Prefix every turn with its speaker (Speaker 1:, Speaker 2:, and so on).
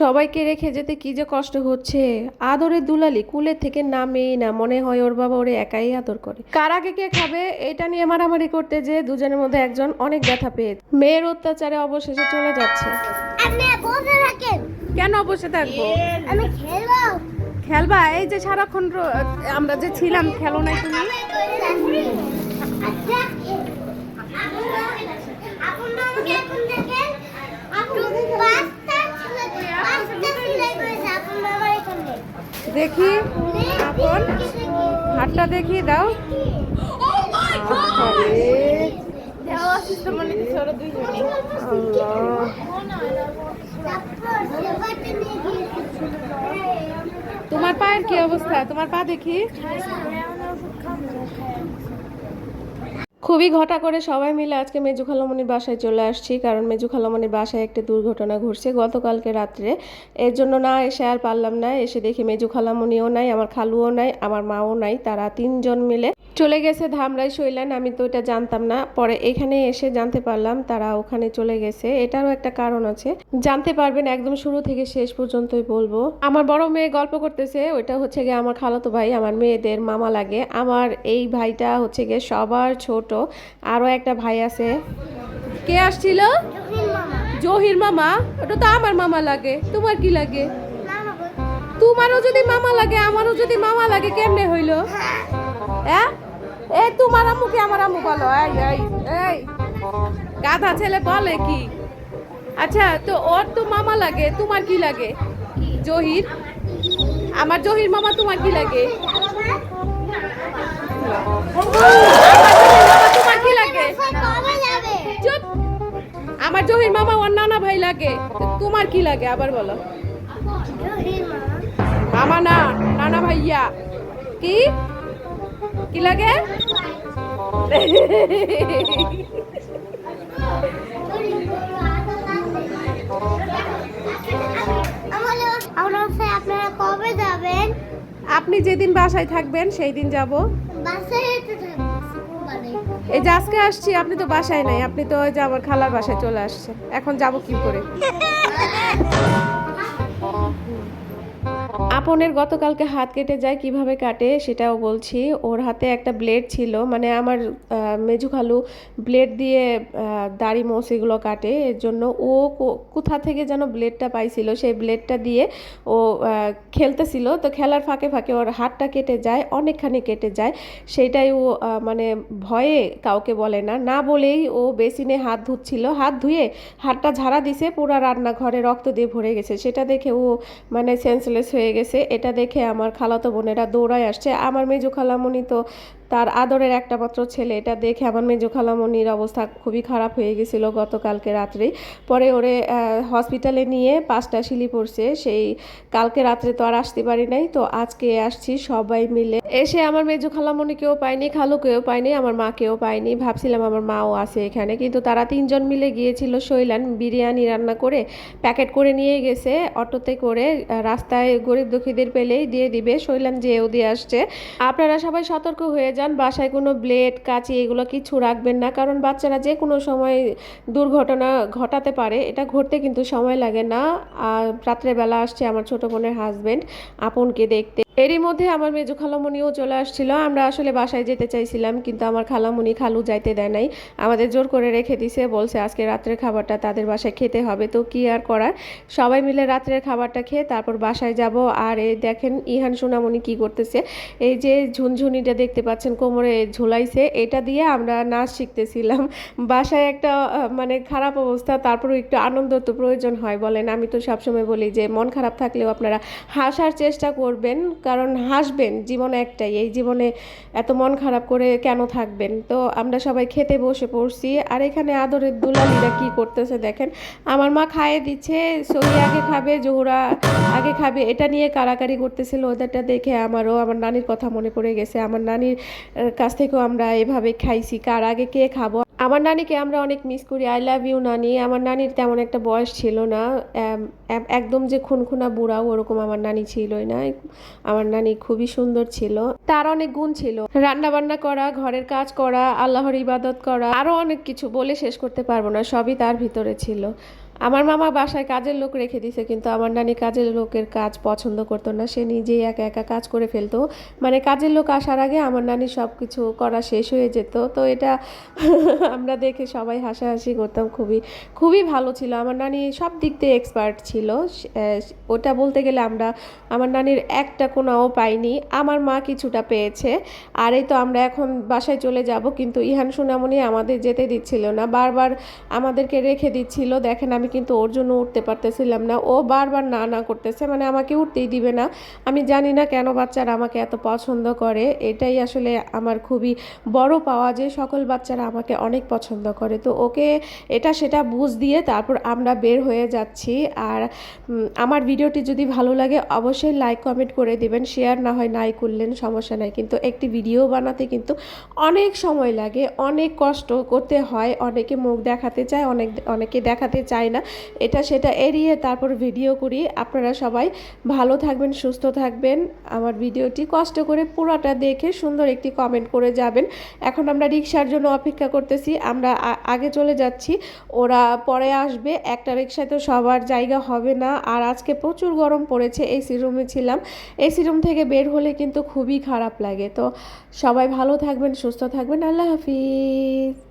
Speaker 1: সবাইকে রেখে যেতে কি যে কষ্ট হচ্ছে? আদরে দুলালি কুলের থেকে নামেই না মনে হয় ওর বাবা ওরে একাই আদর করে। কার আগে কে খাবে? এটা নিয়ে মারামারি করতে যে দুজনের মধ্যে একজন অনেক ব্যথা পেয়ে মেয়ের অত্যাচারে অবশেষে চলে যাচ্ছে। কেন বসে থাকব?
Speaker 2: আমি খেলব।
Speaker 1: খেলবা? এই যে সারাক্ষণ আমরা যে ছিলাম খেলো নাই তুমি
Speaker 2: আচ্ছা আপনি আমাকে এখন দেখেন আপনি পাঁচটা ছেলে পাঁচটা ছেলে করেছে আপনি আমার এখানে
Speaker 1: দেখি। আপন হাতটা দেখি দাও।
Speaker 2: দেওয়া সিস্টেম মানে
Speaker 1: তোমার পায়ের কি অবস্থা? তোমার পা দেখি। খুবই ঘটা করে সবাই মিলে আজকে মেজু খালামণির বাসায় চলে আসছি, কারণ মেজু খালামণির বাসায় একটা দুর্ঘটনা ঘটছে। গতকালকে রাত্রে এর জন্য না এসে আর পারলাম না, এসে দেখি মেজু খালামণিও নাই, আমার খালুও নাই, আমার মাও নাই, তারা তিনজন মিলে চলে গেছে ধামরাই শৈলান, আমি তো এটা জানতাম না। পরে এখানে এসে জানতে পারলাম তারা ওখানে চলে গেছে। এটারও একটা কারণ আছে, জানতে পারবেন একদম শুরু থেকে শেষ পর্যন্তই বলব। আমার বড় মেয়ে গল্প করতেছে, ওইটা হচ্ছে গিয়ে আমার খালাতো ভাই, আমার মেয়েদের মামা লাগে। আমার এই ভাইটা হচ্ছে গিয়ে সবার ছোট আরও একটা ভাই আছে। কে আসছিল?
Speaker 2: জহির মামা।
Speaker 1: ওটা তো আমার মামা লাগে। তোমার কি লাগে? তোমারও যদি মামা লাগে আমারও যদি মামা লাগে কেমনে হইল? হ্যাঁ। এই তোমার আম্মুকে আমার আম্মু বলো। এই এই এই। গাধা ছেলে বলে কি? আচ্ছা তো ওর তো মামা লাগে তোমার কি লাগে? জহির? আমার জহির মামা তোমার কি লাগে? আমার জহির মামা ওর নানা ভাই লাগে। তোমার কি লাগে? আবার বলো।
Speaker 2: মামা
Speaker 1: না নানা ভাইয়া। কি? কি লাগে?
Speaker 2: আপনারা কবে যাবেন?
Speaker 1: আপনি যেদিন বাসায় থাকবেন সেই দিন যাব। এই যে আজকে আসছি, আপনি তো বাসায় নাই, আপনি তো ওই যে আমার খালার বাসায় চলে আসছেন। এখন যাব কি করে? আপনের গতকালকে হাত কেটে যায়, কীভাবে কাটে সেটাও বলছি। ওর হাতে একটা ব্লেড ছিল মানে আমার মেজু খালু ব্লেড দিয়ে দাড়ি মোষ এগুলো কাটে। এর জন্য ও কোথা থেকে যেন ব্লেডটা পাইছিল, সেই ব্লেডটা দিয়ে ও খেলতেছিল। তো খেলার ফাঁকে ফাঁকে ওর হাতটা কেটে যায়, অনেকখানি কেটে যায়। সেটাই ও মানে ভয়ে কাউকে বলে না। না বলেই ও বেসিনে হাত ধুচ্ছিল। হাত ধুয়ে হাতটা ঝাড়া দিছে, পুরো রান্নাঘরে রক্ত দিয়ে ভরে গেছে। সেটা দেখে ও মানে সেন্সলেস হয়ে গেছে। এটা দেখে আমার খালাতো বোনেরা দৌড়ায় আসছে। আমার মেজো খালামণি তো তার আদরের একটা মাত্র ছেলে। এটা দেখে আমার মেজো খালামণির অবস্থা খুবই খারাপ হয়ে গেছিল গতকালকে রাত্রে। পরে ওরে হসপিটালে নিয়ে পাঁচটা শিলি পড়ছে। সেই কালকে রাত্রে তো আর আসতে পারি নাই। তো আজকে আসছি সবাই মিলে। এসে আমার মেজো খালামণিকেও পাইনি, খালুকেও পাইনি, আমার মাকেও পাইনি। ভাবছিলাম আমার মাও আছে এখানে। কিন্তু তারা তিনজন মিলে গিয়েছিল শৈলান বিরিয়ানি রান্না করে প্যাকেট করে নিয়ে গেছে অটোতে করে। রাস্তায় গরিব দুঃখীদের পেলেই দিয়ে দিবে। শৈলান যেও দিয়ে আসছে। আপনারা সবাই সতর্ক হয়ে যান, বাসায় কোনো ব্লেড, কাঁচি এগুলো কিছু রাখবেন না, কারণ বাচ্চারা যে কোনো সময় দুর্ঘটনা ঘটাতে পারে, এটা ঘটতে কিন্তু সময় লাগে না। আর রাত্রেবেলা আসছে আমার ছোটো বোনের হাজব্যান্ড আপনকে দেখতে। এরই মধ্যে আমার মেজো খালামণিও চলে আসছিল। আমরা আসলে বাসায় যেতে চাইছিলাম, কিন্তু আমার খালামণি খালু যাইতে দেয় নাই। আমাদের জোর করে রেখে দিছে, বলছে আজকে রাত্রের খাবারটা তাদের বাসায় খেতে হবে। তো কি আর করার? সবাই মিলে রাত্রের খাবারটা খেয়ে তারপর বাসায় যাব। আর এই দেখেন ইহান সোনামণি কি করতেছে। এই যে ঝুনঝুনিটা দেখতে পাচ্ছেন, কোমরে ঝুলাইছে, এটা দিয়ে আমরা নাচ শিখতেছিলাম। বাসায় একটা মানে খারাপ অবস্থা, তারপরেও একটু আনন্দ তো প্রয়োজন হয় বলেন। আমি তো সবসময় বলি যে, মন খারাপ থাকলেও আপনারা হাসার চেষ্টা করবেন। কারণ হাসবেন, জীবন একটাই। এই জীবনে এত মন খারাপ করে কেন থাকবেন? তো আমরা সবাই খেতে বসে পড়ছি। আর এখানে আদরের দুলালিরা কি করতেছে দেখেন? আমার মা খাইয়ে দিচ্ছে সহি আগে খাবে, জোহরা আগে খাবে। এটা নিয়ে কারাকারি করতেছিল, ওদেরটা দেখে আমারও, আমার নানির কথা মনে পড়ে গেছে। আমার নানির কাছ থেকেও আমরা এভাবে খাইছি। কার আগে কে খাব? আমার নানিকে আমরা অনেক মিস করি আই লাভ ইউ নানি। আমার নানির তেমন একটা বয়স ছিল না। একদম যে খুনখুনা বুড়াও ওরকম আমার নানি ছিলই না। আমার নানি খুবই সুন্দর ছিল। তার অনেক গুণ ছিল। রান্না বান্না করা, ঘরের কাজ করা, আল্লাহর ইবাদত করা আরও অনেক কিছু বলে শেষ করতে পারব না, সবই তার ভিতরে ছিল। আমার মামা বাসায় কাজের লোক রেখে দিছে, কিন্তু আমার নানি কাজের লোকের কাজ পছন্দ করতো না। সে নিজেই একা একা কাজ করে ফেলতো। মানে কাজের লোক আসার আগে আমার নানি সব কিছু করা শেষ হয়ে যেত। তো এটা আমরা দেখে সবাই হাসাহাসি করতাম, খুবই খুবই ভালো ছিল। আমার নানি সব দিক দিয়ে এক্সপার্ট ছিল। ওটা বলতে গেলে আমরা, আমার নানির একটা কোনাও পাইনি। আমার মা কিছুটা পেয়েছে। আর এই তো আমরা এখন বাসায় চলে যাব, কিন্তু ইহান সুনামনি আমাদের যেতে দিচ্ছিল না। বারবার আমাদেরকে রেখে দিচ্ছিল। দেখেন আমি কিন্তু ওর জন্য উঠতে পারতেছিলাম না। ও বারবার না না করতেছে মানে আমাকে উঠতেই দিবে না। আমি জানি না কেন বাচ্চারা আমাকে এত পছন্দ করে। এটাই আসলে আমার খুবই বড় পাওয়া যে সকল বাচ্চারা আমাকে অনেক পছন্দ করে। তো ওকে এটা সেটা বুঝ দিয়ে তারপর আমরা বের হয়ে যাচ্ছি। আর আমার ভিডিওটি যদি ভালো লাগে অবশ্যই লাইক, কমেন্ট করে দিবেন। শেয়ার না হয় নাই করলেন, সমস্যা নাই। কিন্তু একটি ভিডিও বানাতে কিন্তু অনেক সময় লাগে, অনেক কষ্ট করতে হয়। অনেকে মুখ দেখাতে চায়, অনেক, অনেকে দেখাতে চায় না। এটা সেটা এড়িয়ে তারপর ভিডিও করি। আপনারা সবাই ভালো থাকবেন, সুস্থ থাকবেন। আমার ভিডিওটি কষ্ট করে পুরোটা দেখে সুন্দর একটি কমেন্ট করে যাবেন। এখন আমরা রিক্সার জন্য অপেক্ষা করতেছি। আমরা আগে চলে যাচ্ছি। ওরা পরে আসবে। একটা রিক্সায় তো সবার জায়গা হবে না। আর আজকে প্রচুর গরম পড়েছে এসি রুমে ছিলাম। এসি রুম থেকে বের হলে কিন্তু খুবই খারাপ লাগে। তো সবাই ভালো থাকবেন, সুস্থ থাকবেন। আল্লাহ হাফিজ।